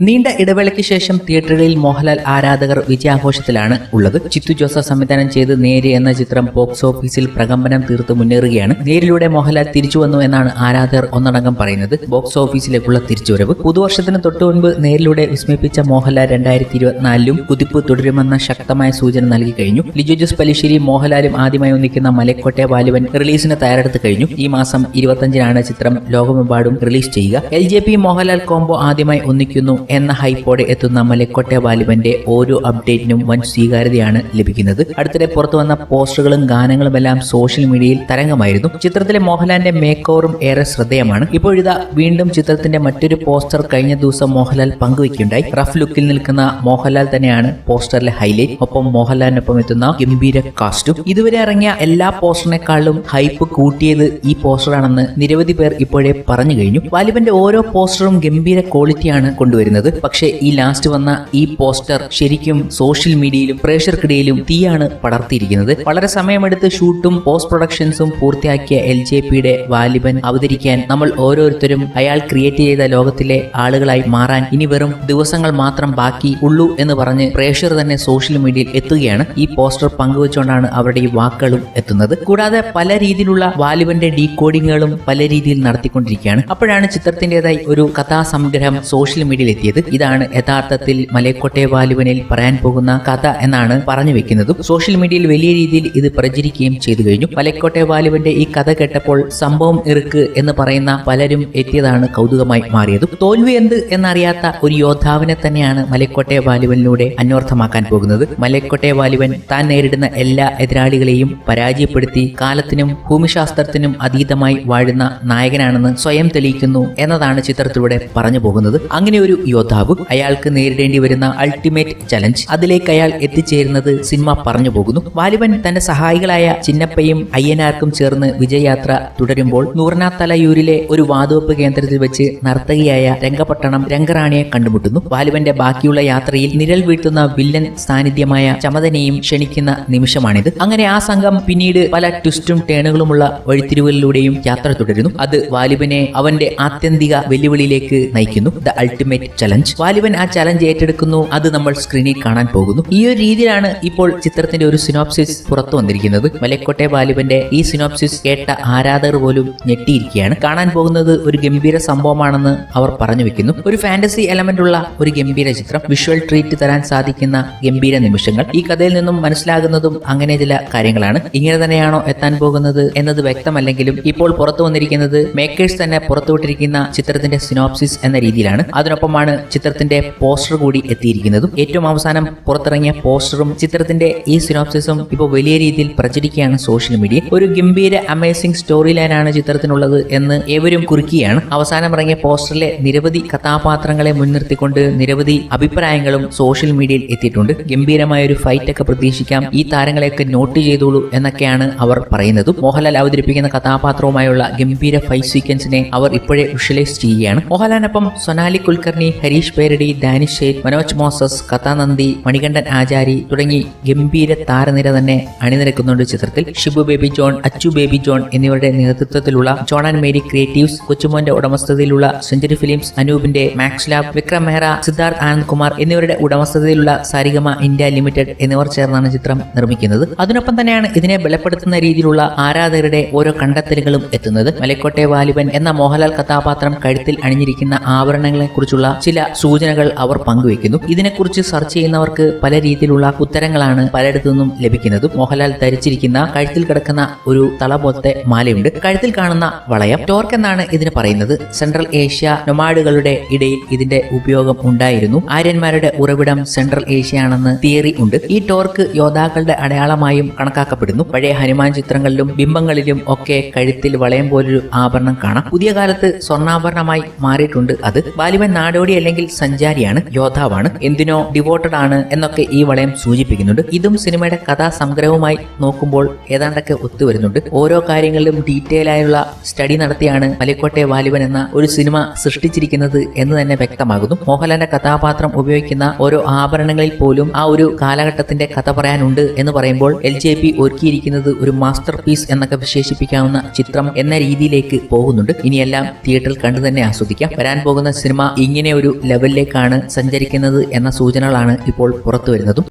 നീണ്ട ഇടവേളയ്ക്ക് ശേഷം തിയേറ്ററുകളിൽ മോഹൻലാൽ ആരാധകർ വിജയാഘോഷത്തിലാണ് ഉള്ളത്. ചിത്തു ജോസഫ് സംവിധാനം ചെയ്ത് നേര് എന്ന ചിത്രം ബോക്സ് ഓഫീസിൽ പ്രകമ്പനം തീർത്ത് മുന്നേറുകയാണ്. നേരിലൂടെ മോഹൻലാൽ തിരിച്ചു വന്നു എന്നാണ് ആരാധകർ ഒന്നടങ്കം പറയുന്നത്. ബോക്സ് ഓഫീസിലേക്കുള്ള തിരിച്ചുവരവ്. പുതുവർഷത്തിന് തൊട്ടു മുൻപ് നേരിലൂടെ വിസ്മയിപ്പിച്ച മോഹൻലാൽ രണ്ടായിരത്തി ഇരുപത്തിനാലിലും കുതിപ്പ് തുടരുമെന്ന ശക്തമായ സൂചന നൽകി കഴിഞ്ഞു. ലിജു ജോസ് പലിശ്ശേരി മോഹൻലാലും ആദ്യമായി ഒന്നിക്കുന്ന മലക്കോട്ടെ ബാലുവൻ റിലീസിന് തയ്യാറെടുത്ത് കഴിഞ്ഞു. ഈ മാസം ഇരുപത്തഞ്ചിനാണ് ചിത്രം ലോകമെമ്പാടും റിലീസ് ചെയ്യുക. L J P Mohanlal combo ആദ്യമായി ഒന്നിക്കുന്നു എന്ന ഹൈപ്പോടെ എത്തുന്ന മലക്കോട്ടെ വാലിബന്റെ ഓരോ അപ്ഡേറ്റിനും വൻ സ്വീകാര്യതയാണ് ലഭിക്കുന്നത്. അടുത്തിടെ പുറത്തു വന്ന പോസ്റ്ററുകളും ഗാനങ്ങളും എല്ലാം സോഷ്യൽ മീഡിയയിൽ തരംഗമായിരുന്നു. ചിത്രത്തിലെ മോഹൻലാലിന്റെ മേക്ക് ഓവറും ഏറെ ശ്രദ്ധേയമാണ്. ഇപ്പോഴിതാ വീണ്ടും ചിത്രത്തിന്റെ മറ്റൊരു പോസ്റ്റർ കഴിഞ്ഞ ദിവസം മോഹൻലാൽ പങ്കുവയ്ക്കുണ്ടായി റഫ് ലുക്കിൽ നിൽക്കുന്ന മോഹൻലാൽ തന്നെയാണ് പോസ്റ്ററിലെ ഹൈലൈറ്റ്. ഒപ്പം മോഹൻലാലിനൊപ്പം എത്തുന്ന ഗംഭീര കാസ്റ്റും. ഇതുവരെ ഇറങ്ങിയ എല്ലാ പോസ്റ്ററിനെക്കാളും ഹൈപ്പ് കൂട്ടിയത് ഈ പോസ്റ്ററാണെന്ന് നിരവധി പേർ ഇപ്പോഴേ പറഞ്ഞു കഴിഞ്ഞു. വാലിബന്റെ ഓരോ പോസ്റ്ററും ഗംഭീര ക്വാളിറ്റിയാണ് കൊണ്ടുവരുന്നത്. പക്ഷേ ഈ ലാസ്റ്റ് വന്ന ഈ പോസ്റ്റർ ശരിക്കും സോഷ്യൽ മീഡിയയിലും പ്രേക്ഷകർക്കിടയിലും തീയാണ് പടർത്തിയിരിക്കുന്നത്. വളരെ സമയമെടുത്ത് ഷൂട്ടും പോസ്റ്റ് പ്രൊഡക്ഷൻസും പൂർത്തിയാക്കിയ എൽ ജെ പിയുടെ വാലിബൻ അവതരിക്കാൻ നമ്മൾ ഓരോരുത്തരും അയാൾ ക്രിയേറ്റ് ചെയ്ത ലോകത്തിലെ ആളുകളായി മാറാൻ ഇനി വെറും ദിവസങ്ങൾ മാത്രം ബാക്കി ഉള്ളൂ എന്ന് പറഞ്ഞ് പ്രേക്ഷകർ തന്നെ സോഷ്യൽ മീഡിയയിൽ എത്തുകയാണ്. ഈ പോസ്റ്റർ പങ്കുവച്ചുകൊണ്ടാണ് അവരുടെ ഈ വാക്കുകളും എത്തുന്നത്. കൂടാതെ പല രീതിയിലുള്ള വാലിബന്റെ ഡീകോഡിങ്ങുകളും പല രീതിയിൽ നടത്തിക്കൊണ്ടിരിക്കുകയാണ്. അപ്പോഴാണ് ചിത്രത്തിന്റെതായി ഒരു കഥാസംഗ്രഹം സോഷ്യൽ മീഡിയയിൽ എത്തിയത്. ഇതാണ് യഥാർത്ഥത്തിൽ മലയക്കോട്ടെ വാലുവനിൽ പറയാൻ പോകുന്ന കഥ എന്നാണ് പറഞ്ഞു വെക്കുന്നതും. സോഷ്യൽ മീഡിയയിൽ വലിയ രീതിയിൽ ഇത് പ്രചരിക്കുകയും ചെയ്തു കഴിഞ്ഞു. മലക്കോട്ടെ വാലുവന്റെ ഈ കഥ കേട്ടപ്പോൾ സംഭവം ഇറുക്ക് എന്ന് പറയുന്ന പലരും എത്തിയതാണ് കൗതുകമായി മാറിയതും. തോൽവി എന്ത് എന്നറിയാത്ത ഒരു യോദ്ധാവിനെ തന്നെയാണ് മലക്കോട്ടെ വാലുവനിലൂടെ അന്വർത്ഥമാക്കാൻ പോകുന്നത്. മലക്കോട്ടെ വാലുവൻ താൻ നേരിടുന്ന എല്ലാ എതിരാളികളെയും പരാജയപ്പെടുത്തി കാലത്തിനും ഭൂമിശാസ്ത്രത്തിനും അതീതമായി വാഴുന്ന നായകനാണെന്ന് സ്വയം തെളിയിക്കുന്നു എന്നതാണ് ചിത്രത്തിലൂടെ പറഞ്ഞു പോകുന്നത്. അങ്ങനെ ഒരു യോദ്ധാവ് അയാൾക്ക് നേരിടേണ്ടി വരുന്ന അൾട്ടിമേറ്റ് ചലഞ്ച് അതിലേക്ക് അയാൾ എത്തിച്ചേരുന്നത് സിനിമ പറഞ്ഞു പോകുന്നു. വാലിബൻ തന്റെ സഹായികളായ ചിന്നപ്പയും അയ്യനാർക്കും ചേർന്ന് വിജയയാത്ര തുടരുമ്പോൾ നൂർനാത്തലയൂരിലെ ഒരു വാതുവെപ്പ് കേന്ദ്രത്തിൽ വെച്ച് നർത്തകിയായ രംഗപട്ടണം രംഗറാണിയെ കണ്ടുമുട്ടുന്നു. വാലിബന്റെ ബാക്കിയുള്ള യാത്രയിൽ നിഴൽ വീഴ്ത്തുന്ന വില്ലൻ സാന്നിധ്യമായ ചമതനെയും ക്ഷണിക്കുന്ന നിമിഷമാണിത്. അങ്ങനെ ആ സംഘം പിന്നീട് പല ട്വിസ്റ്റും ടേണുകളുമുള്ള വഴിത്തിരിവുകളിലൂടെയും യാത്ര തുടരുന്നു. അത് വാലിബനെ അവന്റെ ആത്യന്തിക വെല്ലുവിളിയിലേക്ക് നയിക്കുന്നു. ദ അൾട്ടിമേറ്റ് ചലഞ്ച് വാലിബൻ ആ ചലഞ്ച് ഏറ്റെടുക്കുന്നു. അത് നമ്മൾ സ്ക്രീനിൽ കാണാൻ പോകുന്നു. ഈ ഒരു രീതിയിലാണ് ഇപ്പോൾ ചിത്രത്തിന്റെ ഒരു സിനോപ്സിസ് പുറത്തു വന്നിരിക്കുന്നത്. മലക്കോട്ടെ വാലിബന്റെ ഈ സിനോപ്സിസ് കേട്ട ആരാധകർ പോലും ഞെട്ടിയിരിക്കുകയാണ്. കാണാൻ പോകുന്നത് ഒരു ഗംഭീര സംഭവമാണെന്ന് അവർ പറഞ്ഞു വെക്കുന്നു. ഒരു ഫാന്റസി എലമെന്റ് ഉള്ള ഒരു ഗംഭീര ചിത്രം. വിഷ്വൽ ട്രീറ്റ് തരാൻ സാധിക്കുന്ന ഗംഭീര നിമിഷങ്ങൾ. ഈ കഥയിൽ നിന്നും മനസ്സിലാകുന്നതും അങ്ങനെ ചില കാര്യങ്ങളാണ്. ഇങ്ങനെ തന്നെയാണോ എത്താൻ പോകുന്നത് എന്നത് വ്യക്തമല്ലെങ്കിലും ഇപ്പോൾ പുറത്തു വന്നിരിക്കുന്നത് മേക്കേഴ്സ് തന്നെ പുറത്തുവിട്ടിരിക്കുന്ന ചിത്രത്തിന്റെ സിനോപ്സിസ് എന്ന രീതിയിലാണ്. അതിനൊപ്പമാണ് ചിത്രത്തിന്റെ പോസ്റ്റർ കൂടി എത്തിയിരിക്കുന്നതും. ഏറ്റവും അവസാനം പുറത്തിറങ്ങിയ പോസ്റ്ററും ചിത്രത്തിന്റെ ഈ സിനോപ്സിസും ഇപ്പോൾ വലിയ രീതിയിൽ പ്രചരിക്കുകയാണ് സോഷ്യൽ മീഡിയ ഒരു ഗംഭീര അമേസിംഗ് സ്റ്റോറി ലൈൻ ആണ് ചിത്രത്തിനുള്ളത് എന്ന് ഏവരും കുറിക്കുകയാണ് അവസാനം ഇറങ്ങിയ പോസ്റ്ററിലെ നിരവധി കഥാപാത്രങ്ങളെ മുൻനിർത്തിക്കൊണ്ട് നിരവധി അഭിപ്രായങ്ങളും സോഷ്യൽ മീഡിയയിൽ എത്തിയിട്ടുണ്ട്. ഗംഭീരമായ ഒരു ഫൈറ്റ് ഒക്കെ പ്രതീക്ഷിക്കാം. ഈ താരങ്ങളെയൊക്കെ നോട്ട് ചെയ്തോളൂ എന്നൊക്കെയാണ് അവർ പറയുന്നത്. മോഹൻലാൽ അവതരിപ്പിക്കുന്ന കഥാപാത്രവുമായുള്ള ഗംഭീര ഫൈറ്റ് സീക്വൻസിനെ അവർ ഇപ്പോഴേ വിഷ്വലൈസ് ചെയ്യുകയാണ്. മോഹൻലാലിനൊപ്പം സൊനാലി കുൽക്കർണി ഹരീഷ് പേരടി ദാനിഷ് ഷെയ്ഖ് മനോജ് മോസസ് കഥാനന്ദി മണികണ്ഠൻ ആചാരി തുടങ്ങി ഗംഭീര താരനിര തന്നെ അണിനിരക്കുന്നുണ്ട് ചിത്രത്തിൽ. ഷിബു ബേബി ജോൺ അച്ചു ബേബി ജോൺ എന്നിവരുടെ നേതൃത്വത്തിലുള്ള ജോൺ ആൻഡ് മേരി ക്രിയേറ്റീവ്സ് കൊച്ചുമോന്റെ ഉടമസ്ഥതയിലുള്ള സെഞ്ചുറി ഫിലിംസ് അനൂപിന്റെ മാക്സ് ലാബ് വിക്രം മെഹ്റ സിദ്ധാർത്ഥ് ആനന്ദ് കുമാർ എന്നിവരുടെ ഉടമസ്ഥതയിലുള്ള സാരിഗമ ഇന്ത്യ ലിമിറ്റഡ് എന്നിവർ ചേർന്നാണ് ചിത്രം നിർമ്മിക്കുന്നത്. അതിനൊപ്പം തന്നെയാണ് ഇതിനെ ബലപ്പെടുത്തുന്ന രീതിയിലുള്ള ആരാധകരുടെ ഓരോ കണ്ടെത്തലുകളും എത്തുന്നത്. മലക്കോട്ടെ വാലിബൻ എന്ന മോഹൻലാൽ കഥാപാത്രം കഴുത്തിൽ അണിഞ്ഞിരിക്കുന്ന ആഭരണങ്ങളെ കുറിച്ചുള്ള ചില സൂചനകൾ അവർ പങ്കുവെക്കുന്നു ഇതിനെക്കുറിച്ച് സെർച്ച് ചെയ്യുന്നവർക്ക് പല രീതിയിലുള്ള ഉത്തരങ്ങളാണ് പലയിടത്തു നിന്നും ലഭിക്കുന്നത്. മോഹൻലാൽ ധരിച്ചിരിക്കുന്ന കഴുത്തിൽ കിടക്കുന്ന ഒരു തള പോലത്തെ മാലയുണ്ട്. കഴുത്തിൽ കാണുന്ന വളയം. ടോർക്ക് എന്നാണ് ഇതിന് പറയുന്നത്. സെൻട്രൽ ഏഷ്യ നൊമാഡുകളുടെ ഇടയിൽ ഇതിന്റെ ഉപയോഗം ഉണ്ടായിരുന്നു. ആര്യന്മാരുടെ ഉറവിടം സെൻട്രൽ ഏഷ്യ ആണെന്ന് തിയറി ഉണ്ട്. ഈ ടോർക്ക് യോദ്ധാക്കളുടെ അടയാളമായും കണക്കാക്കപ്പെടുന്നു. പഴയ ഹനുമാൻ ചിത്രങ്ങളിലും ബിംബങ്ങളിലും ഒക്കെ കഴുത്തിൽ വളയം പോലൊരു ആഭരണം കാണാം. പുതിയ കാലത്ത് സ്വർണാഭരണമായി മാറിയിട്ടുണ്ട് അത്. ബാലിവൻ നാടോടി അല്ലെങ്കിൽ സഞ്ചാരിയാണ് യോദ്ധാവാണ് എന്തിനോ ഡിവോട്ടഡ് ആണ് എന്നൊക്കെ ഈ വളയം സൂചിപ്പിക്കുന്നുണ്ട്. ഇതും സിനിമയുടെ കഥാസംഗ്രഹവുമായി നോക്കുമ്പോൾ ഏതാണ്ടൊക്കെ ഒത്തുവരുന്നുണ്ട് ഓരോ കാര്യങ്ങളിലും ഡീറ്റെയിൽ ആയുള്ള സ്റ്റഡി നടത്തിയാണ് മലിക്കോട്ടെ വാലിബൻ എന്ന ഒരു സിനിമ സൃഷ്ടിച്ചിരിക്കുന്നത് എന്ന് തന്നെ വ്യക്തമാകുന്നു. മോഹൻലാലിന്റെ കഥാപാത്രം ഉപയോഗിക്കുന്ന ഓരോ ആഭരണങ്ങളിൽ പോലും ആ ഒരു കാലഘട്ടത്തിന്റെ കഥ പറയാനുണ്ട് എന്ന് പറയുമ്പോൾ എൽ ജെ പി ഒരുക്കിയിരിക്കുന്നത് ഒരു മാസ്റ്റർ പീസ് എന്നൊക്കെ വിശേഷിപ്പിക്കാവുന്ന ചിത്രം എന്ന രീതിയിലേക്ക് പോകുന്നുണ്ട്. ഇനിയെല്ലാം തിയേറ്ററിൽ കണ്ടു തന്നെ ആസ്വദിക്കാം. വരാൻ പോകുന്ന സിനിമ ഇങ്ങനെ ഒരു ഒരു ലെവലിലേക്കാണ് സഞ്ചരിക്കുന്നത് എന്ന സൂചനകളാണ് ഇപ്പോൾ പുറത്തു വരുന്നതും